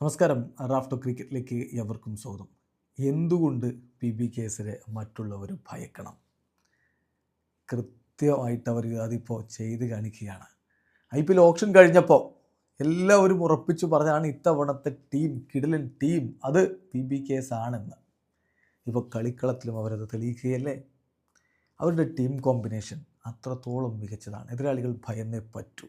നമസ്കാരം. റാഫ്റ്റോ ക്രിക്കറ്റിലേക്ക് എവർക്കും സ്വാഗതം. എന്തുകൊണ്ട് പി ബി കേസിനെ മറ്റുള്ളവർ ഭയക്കണം? കൃത്യമായിട്ട് അവർ അതിപ്പോൾ ചെയ്ത് കാണിക്കുകയാണ്. ഐ പി എൽ ഓപ്ഷൻ കഴിഞ്ഞപ്പോൾ എല്ലാവരും ഉറപ്പിച്ചു പറഞ്ഞാണ് ഇത്തവണത്തെ ടീം കിടലൻ ടീം അത് പി ബി കേസ് ആണെന്ന് ഇപ്പോൾ കളിക്കളത്തിലും അവരത് തെളിയിക്കുകയല്ലേ? അവരുടെ ടീം കോമ്പിനേഷൻ അത്രത്തോളം മികച്ചതാണ്. എതിരാളികൾ ഭയന്നേ പറ്റൂ.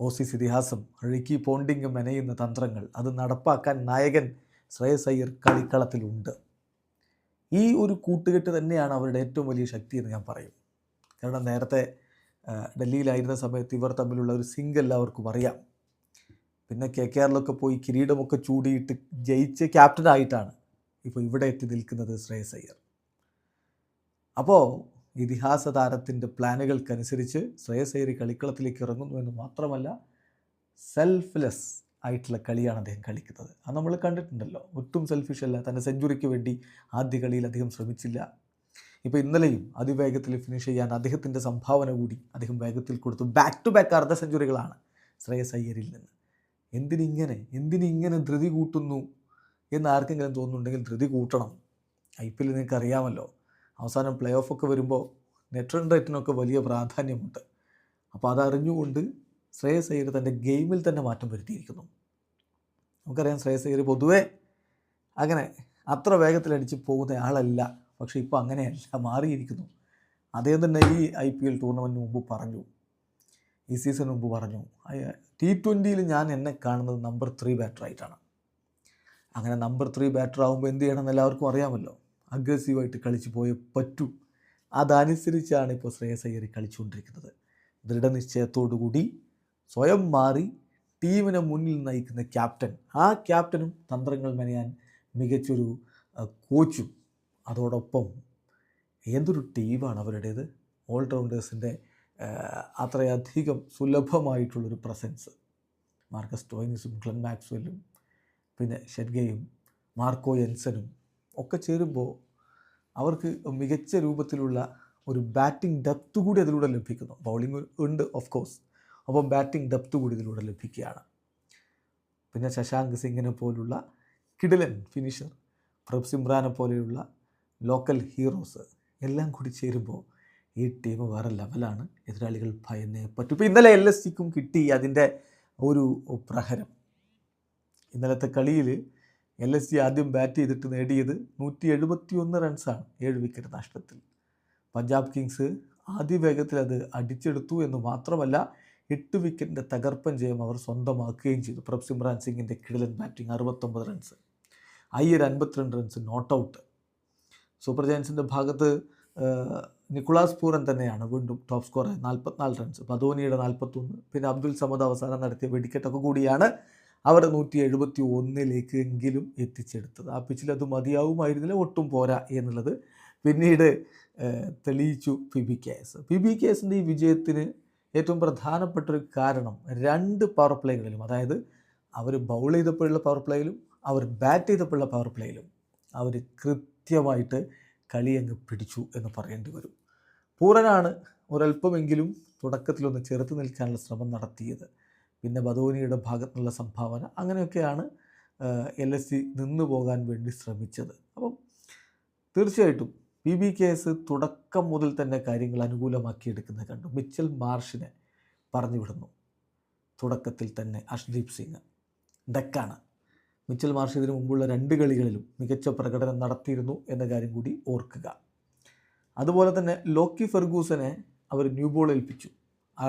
ഓസീസ് ഇതിഹാസം റിക്കി പോണ്ടിങ് മെനയുന്ന തന്ത്രങ്ങൾ അത് നടപ്പാക്കാൻ നായകൻ ശ്രേയസ് അയ്യർ കളിക്കളത്തിലുണ്ട്. ഈ ഒരു കൂട്ടുകെട്ട് തന്നെയാണ് അവരുടെ ഏറ്റവും വലിയ ശക്തി എന്ന് ഞാൻ പറയും. കാരണം നേരത്തെ ഡൽഹിയിലായിരുന്ന സമയത്ത് ഇവർ തമ്മിലുള്ള ഒരു സിങ്ക് എല്ലാവർക്കും അറിയാം. പിന്നെ കെ കെ ആറിലൊക്കെ പോയി കിരീടമൊക്കെ ചൂടിയിട്ട് ജയിച്ച് ക്യാപ്റ്റനായിട്ടാണ് ഇപ്പോൾ ഇവിടെ എത്തി നിൽക്കുന്നത് ശ്രേയസ് അയ്യർ അപ്പോൾ ഇതിഹാസ താരത്തിന്റെ പ്ലാനുകൾക്കനുസരിച്ച് ശ്രേയസേരി കളിക്കളത്തിലേക്ക് ഇറങ്ങുന്നു എന്ന് മാത്രമല്ല സെൽഫ്ലെസ് ആയിട്ടുള്ള കളിയാണ് അദ്ദേഹം കളിക്കുന്നത്. അത് നമ്മൾ കണ്ടിട്ടുണ്ടല്ലോ. ഒട്ടും സെൽഫിഷ് അല്ല. തന്റെ സെഞ്ചുറിക്ക് വേണ്ടി ആദ്യ കളിയിൽ അദ്ദേഹം ശ്രമിച്ചില്ല. ഇപ്പോൾ ഇന്നലെയും അതിവേഗത്തിൽ ഫിനിഷ് ചെയ്യാൻ അദ്ദേഹത്തിന്റെ സംഭാവന കൂടി അദ്ദേഹം വേഗത്തിൽ കൊടുത്തു. ബാക്ക് ടു ബാക്ക് അർദ്ധ സെഞ്ചുറികളാണ് ശ്രേയസ് അയ്യരിൽ നിന്ന്. എന്തിനിങ്ങനെ എന്തിനിങ്ങനെ ധൃതി കൂട്ടുന്നു എന്ന് ആർക്കെങ്കിലും തോന്നുന്നുണ്ടെങ്കിൽ ധൃതി കൂട്ടണം. ഐ പി എൽ നിങ്ങൾക്ക് അറിയാമല്ലോ അവസാനം പ്ലേ ഓഫ് ഒക്കെ വരുമ്പോൾ നെറ്റ് റൺ റേറ്റിനൊക്കെ വലിയ പ്രാധാന്യമുണ്ട്. അപ്പോൾ അതറിഞ്ഞുകൊണ്ട് ശ്രേയസ് അയ്യർ തന്റെ ഗെയിമിൽ തന്നെ മാറ്റം വരുത്തിയിരിക്കുന്നു. നമുക്കറിയാം ശ്രേയസ് അയ്യർ പൊതുവേ അങ്ങനെ അത്ര വേഗത്തിൽ അടിച്ച് പോകുന്ന ആളല്ല. പക്ഷേ ഇപ്പോൾ അങ്ങനെയല്ല മാറിയിരിക്കുന്നു. അദ്ദേഹം തന്നെ ഈ ഐ പി എൽ ടൂർണമെന്റിന് മുമ്പ് പറഞ്ഞു. ഈ സീസൺ മുമ്പ് പറഞ്ഞു. ടി ട്വന്റിയിൽ ഞാൻ എന്നെ കാണുന്നത് നമ്പർ ത്രീ ബാറ്ററായിട്ടാണ്. അങ്ങനെ നമ്പർ ത്രീ ബാറ്റർ ആകുമ്പോൾ എന്ത് ചെയ്യണമെന്ന് എല്ലാവർക്കും അറിയാമല്ലോ. അഗ്രസീവായിട്ട് കളിച്ചു പോയേ പറ്റൂ. അതനുസരിച്ചാണ് ഇപ്പോൾ ശ്രേയസ് അയ്യർ കളിച്ചുകൊണ്ടിരിക്കുന്നത്. ദൃഢനിശ്ചയത്തോടുകൂടി സ്വയം മാറി ടീമിനെ മുന്നിൽ നയിക്കുന്ന ക്യാപ്റ്റൻ. ആ ക്യാപ്റ്റനും തന്ത്രങ്ങൾ മെനയാൻ മികച്ചൊരു കോച്ചും. അതോടൊപ്പം ഏതൊരു ടീമാണ് അവരുടേത്? ഓൾറൗണ്ടേഴ്സിന്റെ അത്രയധികം സുലഭമായിട്ടുള്ളൊരു പ്രസൻസ്. മാർക്കസ് ടോയിനിസും ക്ലൻ മാക്സ്വെല്ലും പിന്നെ ഷെഡ്ഗയും മാർക്കോ എൻസനും ഒക്കെ ചേരുമ്പോൾ അവർക്ക് മികച്ച രൂപത്തിലുള്ള ഒരു ബാറ്റിംഗ് ഡെപ്ത് കൂടി അതിലൂടെ ലഭിക്കുന്നു. ബൗളിംഗ് ഉണ്ട് ഓഫ് കോഴ്സ് അപ്പം ബാറ്റിംഗ് ഡെപ്ത് കൂടി ഇതിലൂടെ ലഭിക്കുകയാണ്. പിന്നെ ശശാങ്ക് സിംഗിനെ പോലുള്ള കിഡിലൻ ഫിനിഷർ പ്രഭ് സിമ്രാനെ പോലെയുള്ള ലോക്കൽ ഹീറോസ് എല്ലാം കൂടി ചേരുമ്പോൾ ഈ ടീം വേറെ ലെവലാണ് എതിരാളികൾ ഭയന്നേ പറ്റും. ഇപ്പോൾ ഇന്നലെ എൽ എസ് സിക്കും കിട്ടി അതിന്റെ ഒരു പ്രഹരം. ഇന്നലത്തെ കളിയിൽ എൽ എസ് ജി ആദ്യം ബാറ്റ് ചെയ്തിട്ട് നേടിയത് നൂറ്റി എഴുപത്തി ഒന്ന് റൺസാണ് ഏഴ് വിക്കറ്റ് നഷ്ടത്തിൽ. പഞ്ചാബ് കിങ്സ് ആദ്യ വേഗത്തിൽ അത് അടിച്ചെടുത്തു എന്ന് മാത്രമല്ല എട്ട് വിക്കറ്റിന്റെ തകർപ്പൻ ജയം അവർ സ്വന്തമാക്കുകയും ചെയ്തു. പ്രഭ് സിമ്രാൻ സിംഗിന്റെ കിടലൻ ബാറ്റിംഗ് അറുപത്തൊമ്പത് റൺസ് അയ്യർ അൻപത്തിരണ്ട് റൺസ് നോട്ട് ഔട്ട് സൂപ്പർ ജയൻസിന്റെ ഭാഗത്ത് നിക്കുളാസ് പൂരൻ തന്നെയാണ് വീണ്ടും ടോപ്പ് സ്കോറായ നാൽപ്പത്തിനാല് റൺസ് പതോനിയുടെ നാൽപ്പത്തൊന്ന് പിന്നെ അബ്ദുൽ സമദ് അവസാനം നടത്തിയ വെടിക്കെട്ടൊക്കെ കൂടിയാണ് അവർ നൂറ്റി എഴുപത്തി ഒന്നിലേക്ക് എങ്കിലും എത്തിച്ചെടുത്തത്. ആ പിച്ചിൽ അത് മതിയാവുമായിരുന്നില്ല ഒട്ടും പോരാ എന്നുള്ളത് പിന്നീട് തെളിയിച്ചു P B K S P B K എസിന്റെ ഈ വിജയത്തിന് ഏറ്റവും പ്രധാനപ്പെട്ട ഒരു കാരണം രണ്ട് പവർ പ്ലേകളിലും അതായത് അവർ ബൗൾ ചെയ്തപ്പോഴുള്ള പവർ പ്ലേയിലും അവർ ബാറ്റ് ചെയ്തപ്പോഴുള്ള പവർ പ്ലേയിലും അവർ കൃത്യമായിട്ട് കളി അങ്ങ് പിടിച്ചു എന്ന് പറയേണ്ടി വരും. പൂരനാണ് ഒരല്പമെങ്കിലും തുടക്കത്തിലൊന്ന് ചെറുത്ത് നിൽക്കാനുള്ള ശ്രമം നടത്തിയത്. പിന്നെ ബദോനിയുടെ ഭാഗത്തുള്ള സംഭാവന അങ്ങനെയൊക്കെയാണ് എൽ എസ് സി നിന്നു പോകാൻ വേണ്ടി ശ്രമിച്ചത്. അപ്പം തീർച്ചയായിട്ടും പി ബി കേസ് തുടക്കം മുതൽ തന്നെ കാര്യങ്ങൾ അനുകൂലമാക്കിയെടുക്കുന്നത് കണ്ടു. മിച്ചൽ മാർഷിനെ പറഞ്ഞു വിടുന്നു തുടക്കത്തിൽ തന്നെ അഷ്ദീപ് സിംഗ്. ഡക്കാണ്. മിച്ചൽ മാർഷ് ഇതിനു മുമ്പുള്ള രണ്ട് കളികളിലും മികച്ച പ്രകടനം നടത്തിയിരുന്നു എന്ന കാര്യം കൂടി ഓർക്കുക. അതുപോലെ തന്നെ ലോക്കി ഫെർഗൂസനെ അവർ ന്യൂ ബോൾ ഏൽപ്പിച്ചു. ആ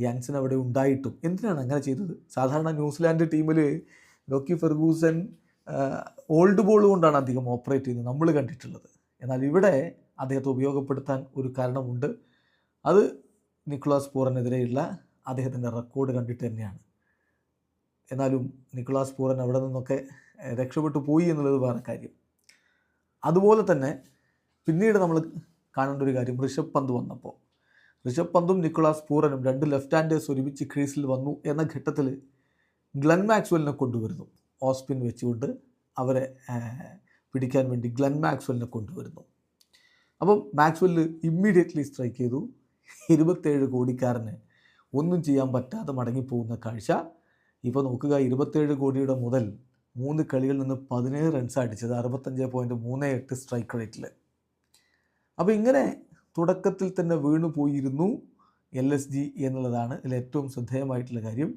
യാൻസൺ അവിടെ ഉണ്ടായിട്ടും. എന്തിനാണ് അങ്ങനെ ചെയ്തത്? സാധാരണ ന്യൂസിലാൻഡ് ടീമിൽ ലോക്കി ഫെർഗൂസൻ ഓൾഡ് ബോൾ കൊണ്ടാണ് അധികം ഓപ്പറേറ്റ് ചെയ്യുന്നത്. നമ്മൾ കണ്ടിട്ടുള്ളത്. എന്നാൽ ഇവിടെ അദ്ദേഹത്തെ ഉപയോഗപ്പെടുത്താൻ ഒരു കാരണമുണ്ട്. അത് നിക്കുളാസ് പൂറിനെതിരെയുള്ള അദ്ദേഹത്തിന്റെ റെക്കോർഡ് കണ്ടിട്ട് തന്നെയാണ്. എന്നാലും നിക്കുളാസ് പൂറൻ അവിടെ നിന്നൊക്കെ രക്ഷപ്പെട്ടു പോയി എന്നുള്ളത് വേറെ കാര്യം. അതുപോലെ തന്നെ പിന്നീട് നമ്മൾ കാണേണ്ട ഒരു കാര്യം. ഋഷഭ് പന്ത് വന്നപ്പോൾ. ഋഷഭ് പന്തും നിക്കുളാസ് പൂറനും രണ്ട് ലെഫ്റ്റ് ഹാൻഡേഴ്സ് ഒരുമിച്ച് ക്രീസിൽ വന്നു എന്ന ഘട്ടത്തിൽ ഗ്ലൻ മാക്സ്വെലിനെ കൊണ്ടുവരുന്നു. ഓസ്പിൻ വെച്ചുകൊണ്ട് അവരെ പിടിക്കാൻ വേണ്ടി ഗ്ലൻ മാക്സ്വെലിനെ കൊണ്ടുവരുന്നു. അപ്പം മാക്സ്വെല്ല് ഇമ്മീഡിയറ്റ്ലി സ്ട്രൈക്ക് ചെയ്തു. ഇരുപത്തേഴ് കോടിക്കാരന് ഒന്നും ചെയ്യാൻ പറ്റാതെ മടങ്ങിപ്പോകുന്ന കാഴ്ച. ഇപ്പോൾ നോക്കുക ഇരുപത്തേഴ് കോടിയുടെ മുതൽ മൂന്ന് കളികളിൽ നിന്ന് പതിനേഴ് റൺസ് അടിച്ചത് അറുപത്തഞ്ച് പോയിന്റ് മൂന്ന് എട്ട് സ്ട്രൈക്ക് റേറ്റിൽ അപ്പോൾ ഇങ്ങനെ തുടക്കത്തിൽ തന്നെ വീണു പോയിരുന്നു എൽ എസ് ജി എന്നുള്ളതാണ് ഇതിൽ ഏറ്റവും ശ്രദ്ധേയമായിട്ടുള്ള കാര്യം.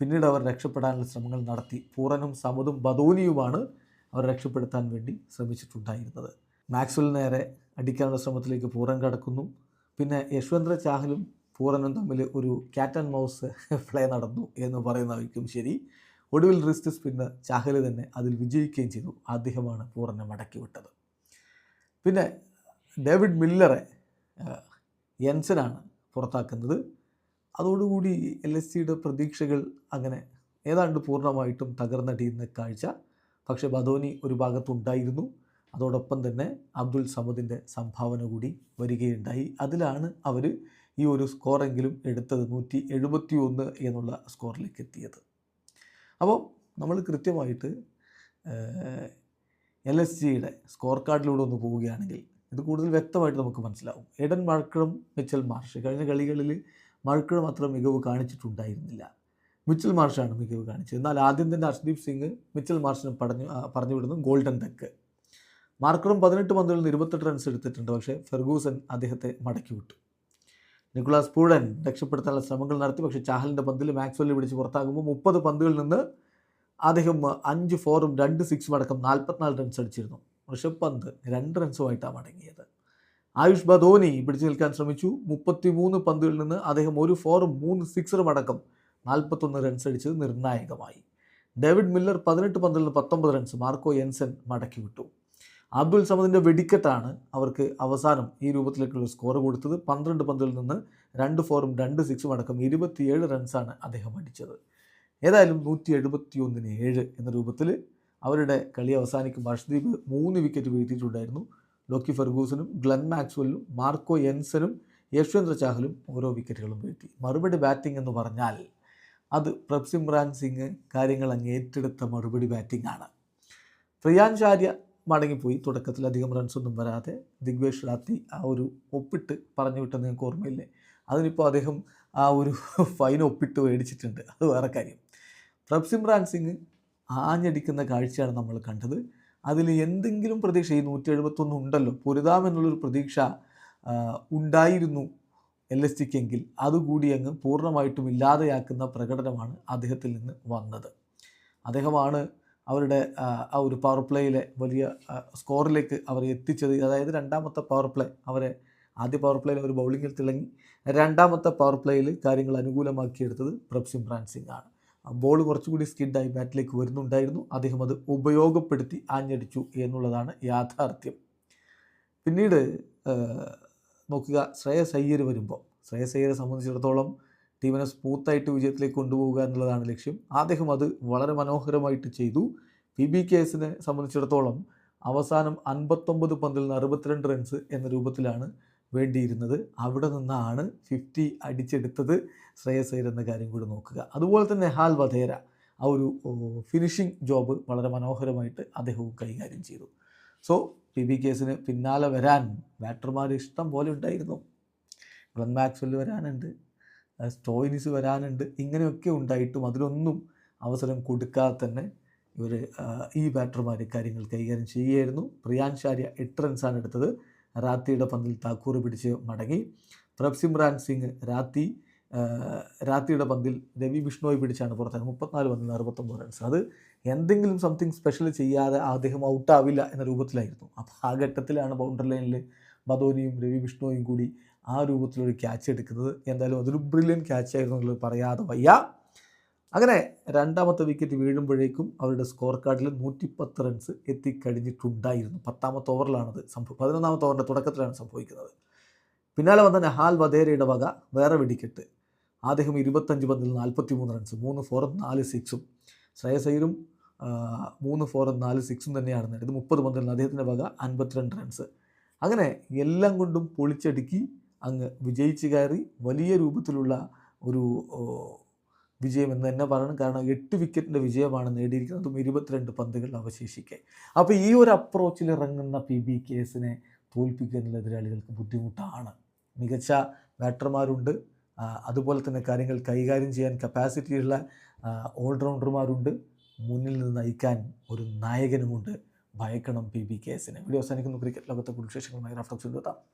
പിന്നീട് അവർ രക്ഷപ്പെടാനുള്ള ശ്രമങ്ങൾ നടത്തി. പൂറനും സമതും ബദോനിയുമാണ് അവർ രക്ഷപ്പെടുത്താൻ വേണ്ടി ശ്രമിച്ചിട്ടുണ്ടായിരുന്നത്. മാക്സ്വൽ നേരെ അടിക്കാനുള്ള ശ്രമത്തിലേക്ക് പൂറൻ കടക്കുന്നു. പിന്നെ യശ്വന്ത്ര ചാഹലും പൂറനും തമ്മിൽ ഒരു ക്യാറ്റ് ആൻഡ് മൗസ് പ്ലേ നടന്നു എന്ന് പറയുന്നവർക്കും ശരി. ഒടുവിൽ റിസ്റ്റ് സ്പിന്നർ ചാഹൽ തന്നെ അതിൽ വിജയിക്കുകയും ചെയ്തു. അദ്ദേഹമാണ് പൂറനെ മടക്കി വിട്ടത് പിന്നെ ഡേവിഡ് മില്ലറെ യെൻസനാണ് പുറത്താക്കുന്നത്. അതോടുകൂടി എൽ എസ് സിയുടെ പ്രതീക്ഷകൾ അങ്ങനെ ഏതാണ്ട് പൂർണമായിട്ടും തകർന്നടിയുന്ന കാഴ്ച. പക്ഷേ ബദോനി ഒരു ഭാഗത്തുണ്ടായിരുന്നു. അതോടൊപ്പം തന്നെ അബ്ദുൽ സമദിന്റെ സംഭാവന കൂടി വരികയുണ്ടായി. അതിലാണ് അവർ ഈ ഒരു സ്കോറെങ്കിലും എടുത്തത് നൂറ്റി എഴുപത്തി ഒന്ന് എന്നുള്ള സ്കോറിലേക്ക് എത്തിയത്. അപ്പോൾ നമ്മൾ കൃത്യമായിട്ട് എൽ എസ് ജിയുടെ സ്കോർ കാർഡിലൂടെ ഒന്ന് പോവുകയാണെങ്കിൽ ഇത് കൂടുതൽ വ്യക്തമായിട്ട് നമുക്ക് മനസ്സിലാവും. Aiden Markram Mitchell Marsh. കഴിഞ്ഞ കളികളിൽ മഴക്കളം അത്ര മികവ് കാണിച്ചിട്ടുണ്ടായിരുന്നില്ല. മിച്ചൽ മാർഷാണ് മികവ് കാണിച്ചത്. എന്നാൽ ആദ്യം തന്നെ അർഷ്ദീപ് സിംഗ് മിച്ചൽ മാർഷിന് പറഞ്ഞു പറഞ്ഞു വിടുന്നു ഗോൾഡൻ ഡക്ക്. മാർക്കറും പതിനെട്ട് പന്തുകളിൽ നിന്ന് ഇരുപത്തെട്ട് റൺസ് എടുത്തിട്ടുണ്ട്. പക്ഷേ ഫെർഗൂസൻ അദ്ദേഹത്തെ മടക്കി വിട്ടു. നിക്കുളാസ് പൂഴൻ രക്ഷപ്പെടുത്താനുള്ള ശ്രമങ്ങൾ നടത്തി. പക്ഷേ ചാഹലിന്റെ പന്തിൽ മാക്സ്വെല്ലിൽ പിടിച്ച് പുറത്താകുമ്പോൾ മുപ്പത് പന്തുകളിൽ നിന്ന് അദ്ദേഹം അഞ്ച് ഫോറും രണ്ട് സിക്സും അടക്കം നാൽപ്പത്തിനാല് റൺസ് അടിച്ചിരുന്നു. ഋഷഭ് പന്ത് രണ്ട് റൺസുമായിട്ടാണ് മടങ്ങിയത്. ആയുഷ് ബധോനി പിടിച്ചു നിൽക്കാൻ ശ്രമിച്ചു. മുപ്പത്തി മൂന്ന് പന്തുകളിൽ നിന്ന് അദ്ദേഹം ഒരു ഫോറും മൂന്ന് സിക്സറും അടക്കം നാൽപ്പത്തൊന്ന് റൺസ് അടിച്ചത് നിർണായകമായി. ഡേവിഡ് മില്ലർ പതിനെട്ട് പന്തിൽ നിന്ന് പത്തൊമ്പത് റൺസ് മാർക്കോ എൻസൻ മടക്കി വിട്ടു. അബ്ദുൽ സമദിന്റെ വെടിക്കെട്ടാണ് അവർക്ക് അവസാനം ഈ രൂപത്തിലേക്കുള്ള സ്കോർ കൊടുത്തത്. പന്ത്രണ്ട് പന്തിൽ നിന്ന് രണ്ട് ഫോറും രണ്ട് സിക്സും അടക്കം ഇരുപത്തിയേഴ് റൺസാണ് അദ്ദേഹം അടിച്ചത്. ഏതായാലും നൂറ്റി എഴുപത്തി ഒന്നിന് ഏഴ് എന്ന രൂപത്തിൽ അവരുടെ കളി അവസാനിക്കുമ്പോൾ ഹർഷ്ദീപ് മൂന്ന് വിക്കറ്റ് വീഴ്ത്തിയിട്ടുണ്ടായിരുന്നു. ലോക്കി ഫെർഗൂസനും ഗ്ലൻ മാക്സ്വെല്ലും മാർക്കോ യെൻസനും യശ്വന്ദ്ര ചാഹലും ഓരോ വിക്കറ്റുകളും വീഴ്ത്തി. മറുപടി ബാറ്റിംഗ് എന്ന് പറഞ്ഞാൽ അത് പ്രഭ്സിമ്രാൻ സിംഗ് കാര്യങ്ങൾ അങ്ങ് ഏറ്റെടുത്ത മറുപടി ബാറ്റിംഗ് ആണ്. പ്രിയാൻചാര്യ മടങ്ങിപ്പോയി. തുടക്കത്തിൽ അധികം റൺസൊന്നും വരാതെ ദിഗ്വേഷ് റാത്തി ആ ഒരു ഒപ്പിട്ട് പറഞ്ഞു വിട്ടത് നിങ്ങൾക്ക് ഓർമ്മയില്ലേ? അതിനിപ്പോൾ അദ്ദേഹം ആ ഒരു ഫൈൻ ഒപ്പിട്ട് മേടിച്ചിട്ടുണ്ട്. അത് വേറെ കാര്യം. പ്രഭ്സിമ്രാൻ സിംഗ് ആഞ്ഞടിക്കുന്ന കാഴ്ചയാണ് നമ്മൾ കണ്ടത്. അതിൽ എന്തെങ്കിലും പ്രതീക്ഷ ഈ നൂറ്റി എഴുപത്തൊന്ന് ഉണ്ടല്ലോ പൊരുതാമെന്നുള്ളൊരു പ്രതീക്ഷ ഉണ്ടായിരുന്നു എൽ എസ് ടിക്കെങ്കിൽ അതുകൂടി അങ്ങ് പൂർണമായിട്ടും ഇല്ലാതെയാക്കുന്ന പ്രകടനമാണ് അദ്ദേഹത്തിൽ നിന്ന് വന്നത്. അദ്ദേഹമാണ് അവരുടെ ആ, ഒരു പവർ പ്ലേയിലെ വലിയ സ്കോറിലേക്ക് അവർ എത്തിച്ചത്. അതായത് രണ്ടാമത്തെ പവർ പ്ലേ അവരെ ആദ്യ പവർ പ്ലേയിൽ അവർ ബൗളിങ്ങിൽ തിളങ്ങി രണ്ടാമത്തെ പവർ പ്ലേയിൽ കാര്യങ്ങൾ അനുകൂലമാക്കിയെടുത്തത് പ്രഭ് സിമ്രാൻ സിംഗ് ആണ്. ബോൾ കുറച്ചുകൂടി സ്കിഡായി ബാറ്റിലേക്ക് വരുന്നുണ്ടായിരുന്നു. അദ്ദേഹം അത് ഉപയോഗപ്പെടുത്തി ആഞ്ഞടിച്ചു എന്നുള്ളതാണ് യാഥാർത്ഥ്യം. പിന്നീട് നോക്കുക ശ്രേയസ് അയ്യർ വരുമ്പോൾ ശ്രേയസ് അയ്യരെ സംബന്ധിച്ചിടത്തോളം ടീമിനെ സ്മൂത്തായിട്ട് വിജയത്തിലേക്ക് കൊണ്ടുപോവുക എന്നുള്ളതാണ് ലക്ഷ്യം. അദ്ദേഹം അത് വളരെ മനോഹരമായിട്ട് ചെയ്തു. പി ബി കേസിനെ സംബന്ധിച്ചിടത്തോളം അവസാനം അൻപത്തൊമ്പത് പന്തിൽ നിന്ന് അറുപത്തിരണ്ട് റൺസ് എന്ന രൂപത്തിലാണ് വേണ്ടിയിരുന്നത്. അവിടെ നിന്നാണ് ഫിഫ്റ്റി അടിച്ചെടുത്തത് ശ്രേയസ് എന്ന കാര്യം കൂടി നോക്കുക. അതുപോലെ തന്നെ ഹാൽ വധേര ആ ഒരു ഫിനിഷിംഗ് ജോബ് വളരെ മനോഹരമായിട്ട് അദ്ദേഹവും കൈകാര്യം ചെയ്തു. സോ പി ബി കേസിന് പിന്നാലെ വരാൻ ബാറ്റർമാർ ഇഷ്ടം പോലെ ഉണ്ടായിരുന്നു. ഗ്ലൻ മാക്സ്വെൽ വരാനുണ്ട് സ്റ്റോയിനിസ് വരാനുണ്ട് ഇങ്ങനെയൊക്കെ ഉണ്ടായിട്ടും അതിലൊന്നും അവസരം കൊടുക്കാതെ തന്നെ ഇവർ ഈ ബാറ്റർമാർ കാര്യങ്ങൾ കൈകാര്യം ചെയ്യുകയായിരുന്നു. പ്രിയാൻഷാര്യ എട്ട് റൺസാണ് എടുത്തത്. റാത്തിയുടെ പന്തിൽ താക്കൂർ പിടിച്ച് മടങ്ങി. പ്രഭ്സിമ്രാൻ സിംഗ് രാത്തി രാത്തിയുടെ പന്തിൽ രവി ബിഷ്ണോയ് പിടിച്ചാണ് പുറത്തായത് മുപ്പത്തിനാല് പന്തിൽ അറുപത്തൊമ്പത് റൺസ്. അത് എന്തെങ്കിലും സംതിങ് സ്പെഷ്യൽ ചെയ്യാതെ അദ്ദേഹം ഔട്ടാവില്ല എന്ന രൂപത്തിലായിരുന്നു. അപ്പോൾ ആ ഘട്ടത്തിലാണ് ബൗണ്ടറി ലൈനിൽ ബദോനിയും രവി ബിഷ്ണോയും കൂടി ആ രൂപത്തിലൊരു ക്യാച്ച് എടുക്കുന്നത്. എന്തായാലും അതൊരു ബ്രില്യൻ ക്യാച്ച് ആയിരുന്നു എന്നുള്ളത് പറയാതെ വയ്യ. അങ്ങനെ രണ്ടാമത്തെ വിക്കറ്റ് വീഴുമ്പോഴേക്കും അവരുടെ സ്കോർ കാർഡിൽ നൂറ്റിപ്പത്ത് റൺസ് എത്തിക്കഴിഞ്ഞിട്ടുണ്ടായിരുന്നു. പത്താമത്തെ ഓവറിലാണത് സംഭവം പതിനൊന്നാമത്തെ ഓവറിന്റെ തുടക്കത്തിലാണ് സംഭവിക്കുന്നത്. പിന്നാലെ വന്ന നഹാൽ വധേരയുടെ വക വേറെ വെടിക്കെട്ട്. അദ്ദേഹം ഇരുപത്തഞ്ച് പന്തിൽ നാൽപ്പത്തി മൂന്ന് റൺസ് മൂന്ന് ഫോറും നാല് സിക്സും ശ്രേയസൈരും മൂന്ന് ഫോറും നാല് സിക്സും തന്നെയാണ് നേടിയത്. മുപ്പത് പന്തിൽ അദ്ദേഹത്തിന്റെ വക അൻപത്തിരണ്ട് റൺസ് അങ്ങനെ എല്ലാം കൊണ്ടും പൊളിച്ചടുക്കി അങ്ങ് വിജയിച്ച് കയറി വലിയ രൂപത്തിലുള്ള ഒരു വിജയം എന്ന് തന്നെ പറയണം. കാരണം എട്ട് വിക്കറ്റിന്റെ വിജയമാണ് നേടിയിരിക്കുന്നത്. ഇരുപത്തിരണ്ട് പന്തുകൾ അവശേഷിക്കെ. അപ്പോൾ ഈ ഒരു അപ്രോച്ചിൽ ഇറങ്ങുന്ന പി ബി കേസിനെ തോൽപ്പിക്കാനുള്ള എതിരാളികൾക്ക് ബുദ്ധിമുട്ടാണ്. മികച്ച ബാറ്റർമാരുണ്ട് അതുപോലെ തന്നെ കാര്യങ്ങൾ കൈകാര്യം ചെയ്യാൻ കപ്പാസിറ്റിയുള്ള ഓൾറൗണ്ടർമാരുണ്ട് മുന്നിൽ നിന്ന് നയിക്കാൻ ഒരു നായകനുമുണ്ട്. ഭയക്കണം പി ബി കേസിനെ വീഡിയോ അവസാനിക്കുന്നു. ക്രിക്കറ്റ് ലോകത്തെ വിശേഷങ്ങളുമായി റഫ്ലക്ഷൻ എത്താം